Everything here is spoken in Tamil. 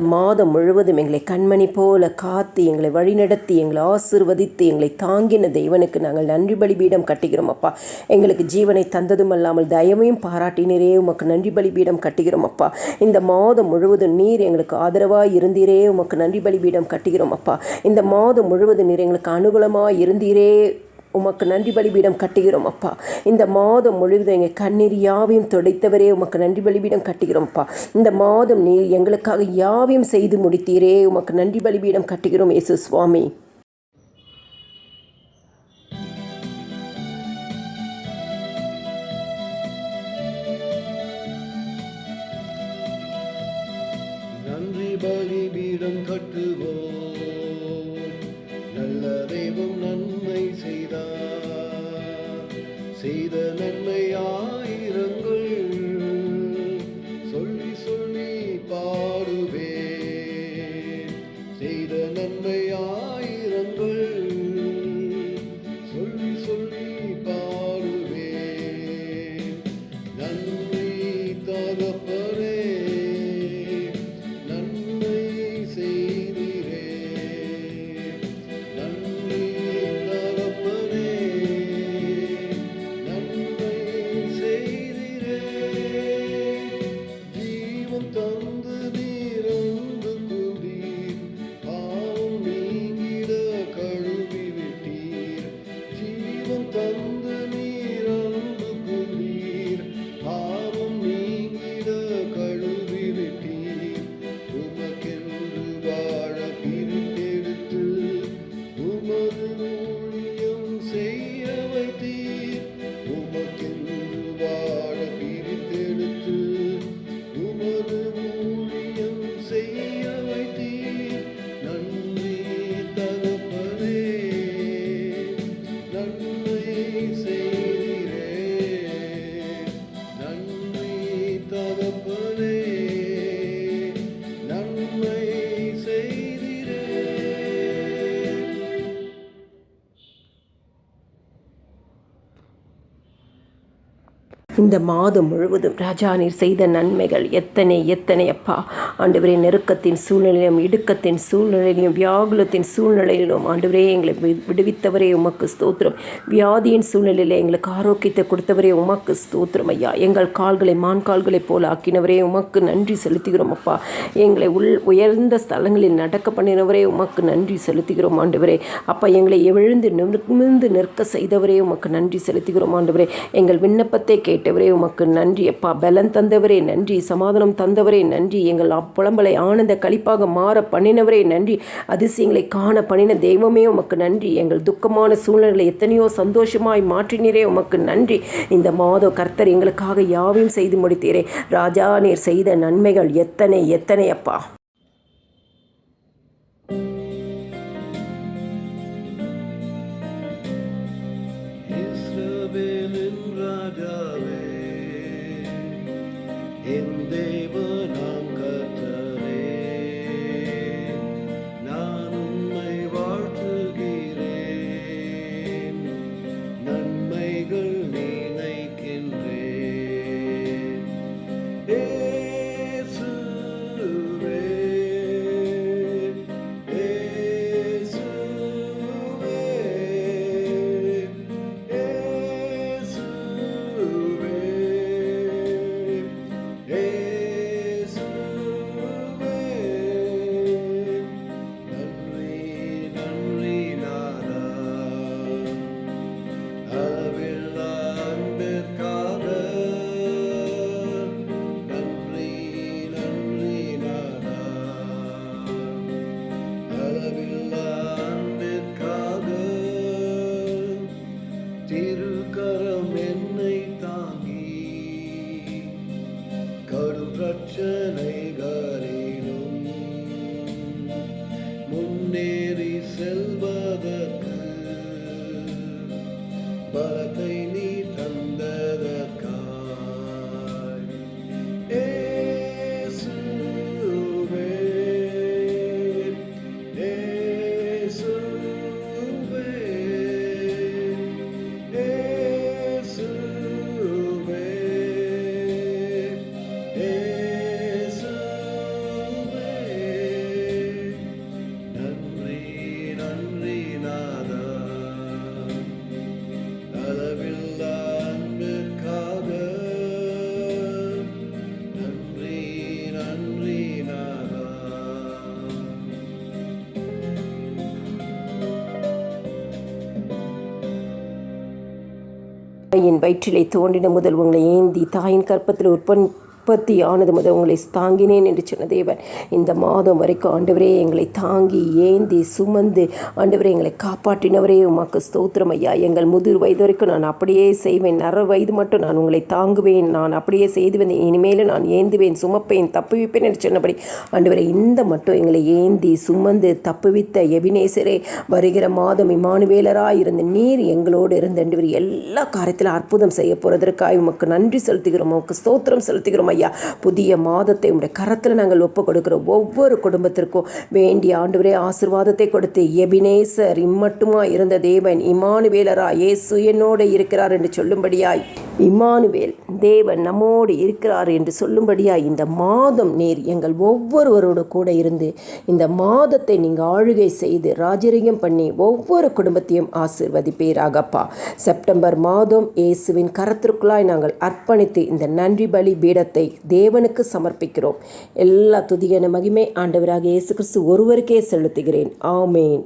மாதம் முழுவதும் எங்களை கண்மணி போல காத்து எங்களை வழிநடத்தி எங்களை ஆசிர்வதித்து எங்களை தாங்கின தெய்வனுக்கு நாங்கள் நன்றி பலிபீடம் கட்டுகிறோம் அப்பா. எங்களுக்கு ஜீவனை தந்ததும் அல்லாமல் தயவையும் பாராட்டினரே உமக்கு நன்றி பலிபீடம் கட்டுகிறோம் அப்பா. இந்த மாதம் முழுவதும் நீர் எங்களுக்கு ஆதரவாக இருந்தீரே உமக்கு நன்றி பலிபீடம் கட்டுகிறோம் அப்பா. இந்த மாதம் முழுவதும் நீர் எங்களுக்கு அனுகூலமாக இருந்தீரே உமக்கு நன்றி பலிபீடம் கட்டுகிறோம் அப்பா. இந்த மாதம் முழுவதும் எங்கள் கண்ணீர் யாவையும் துடைத்தவரே உமக்கு நன்றி பலிபீடம் கட்டுகிறோம் அப்பா. இந்த மாதம் நீர் எங்களுக்காக யாவையும் செய்து முடித்தீரே உமக்கு நன்றி பலிபீடம் கட்டுகிறோம் இயேசு சுவாமி. நன்றி பலிபீடம் கட்டுவோம். sei. இந்த மாதம் முழுவதும் ராஜா நீர் செய்த நன்மைகள் எத்தனை எத்தனை அப்பா. ஆண்டவரே நெருக்கத்தின் சூழ்நிலையிலும் இடுக்கத்தின் சூழ்நிலையிலும் வியாகுலத்தின் சூழ்நிலையிலும் ஆண்டவரே எங்களை வி- விடுவித்தவரே உமக்கு ஸ்தோத்திரம். வியாதியின் சூழ்நிலையில் எங்களுக்கு ஆரோக்கியத்தை கொடுத்தவரே உமக்கு ஸ்தோத்திரம் ஐயா. எங்கள் கால்களை மான் கால்களைப் போல ஆக்கினவரே உமக்கு நன்றி செலுத்துகிறோம் அப்பா. எங்களை உள் உயர்ந்த ஸ்தலங்களில் நடக்க பண்ணினவரே உமக்கு நன்றி செலுத்துகிறோம் ஆண்டவரே. அப்பா எங்களை எழுந்து நிமிர்ந்து நிற்க செய்தவரே உமக்கு நன்றி செலுத்துகிறோம் ஆண்டவரே. எங்கள் விண்ணப்பத்தை கேட்டு கேட்டவரே உமக்கு நன்றி. அப்பா பலன் தந்தவரே நன்றி. சமாதானம் தந்தவரே நன்றி. எங்கள் புலம்பலை ஆனந்த கழிப்பாக மாற பண்ணினவரே நன்றி. அதிசயங்களை காண பண்ணின தெய்வமே உமக்கு நன்றி. எங்கள் துக்கமான சூழ்நிலைகளை எத்தனையோ சந்தோஷமாய் மாற்றினீரே உமக்கு நன்றி. இந்த மாதோ கர்த்தர் எங்களுக்காக யாவையும் செய்து முடித்தீரே. ராஜா நீர் செய்த நன்மைகள் எத்தனை எத்தனை அப்பா. eu பிரச்சனைகளிலும் முன்னேறி செல்வதற்கு பலத்தை நீ தாயின் வயிற்றிலே தோன்றின முதல் உங்களை ஏந்தி தாயின் கற்பத்தில் உற்பத்தி உற்பத்தியானது முதல் உங்களை தாங்கினேன் என்று சொன்ன தேவன். இந்த மாதம் வரைக்கும் ஆண்டவரே எங்களை தாங்கி ஏந்தி சுமந்து ஆண்டவரே எங்களை காப்பாற்றினவரே உமக்கு ஸ்தோத்திரம் ஐயா. எங்கள் முதிர் வயது வரைக்கும் நான் அப்படியே செய்வேன். நர வயது மட்டும் நான் உங்களை தாங்குவேன். நான் அப்படியே செய்து வந்தேன் இனிமேல் நான் ஏந்துவேன் சுமப்பேன் தப்புவிப்பேன் என்று சொன்னபடி ஆண்டவரே இந்த மட்டும் எங்களை ஏந்தி சுமந்து தப்புவித்த எபினேசரே வருகிற மாதம் இமானுவேலராக இருந்த நீர் எங்களோடு இருந்த எல்லா காரியத்திலும் அற்புதம் செய்ய போகிறதற்காக உமக்கு நன்றி செலுத்துகிறோம். உமக்கு ஸ்தோத்திரம் செலுத்துகிறோம் ஐயா. புதிய மாதத்தை உடைய கரத்தில் நாங்கள் ஒப்பு கொடுக்கிறோம் ஒவ்வொரு குடும்பத்திற்கும் வேண்டிய ஆண்டுவரே ஆசிர்வாதத்தை கொடுத்து எபினேசர் இம்மட்டுமா இருந்த தேவன் இமானுவேலரா இயேசு என்னோடு இருக்கிறார் என்று சொல்லும்படியாய். இமானுவேல் தேவன் நம்மோடு இருக்கிறார் என்று சொல்லும்படியாக இந்த மாதம் நீர் எங்கள் ஒவ்வொருவரோடு கூட இருந்து இந்த மாதத்தை நீங்கள் ஆளுகை செய்து ராஜரிகம் பண்ணி ஒவ்வொரு குடும்பத்தையும் ஆசிர்வதிப்பீராகப்பா. செப்டம்பர் மாதம் இயேசுவின் கரத்திற்குள்ளாய் நாங்கள் அர்ப்பணித்து இந்த நன்றி பலி பீடத்தை தேவனுக்கு சமர்ப்பிக்கிறோம். எல்லா துதியான மகிமை ஆண்டவராக இயேசு கிறிஸ்து ஒருவருக்கே செலுத்துகிறேன். ஆமேன்.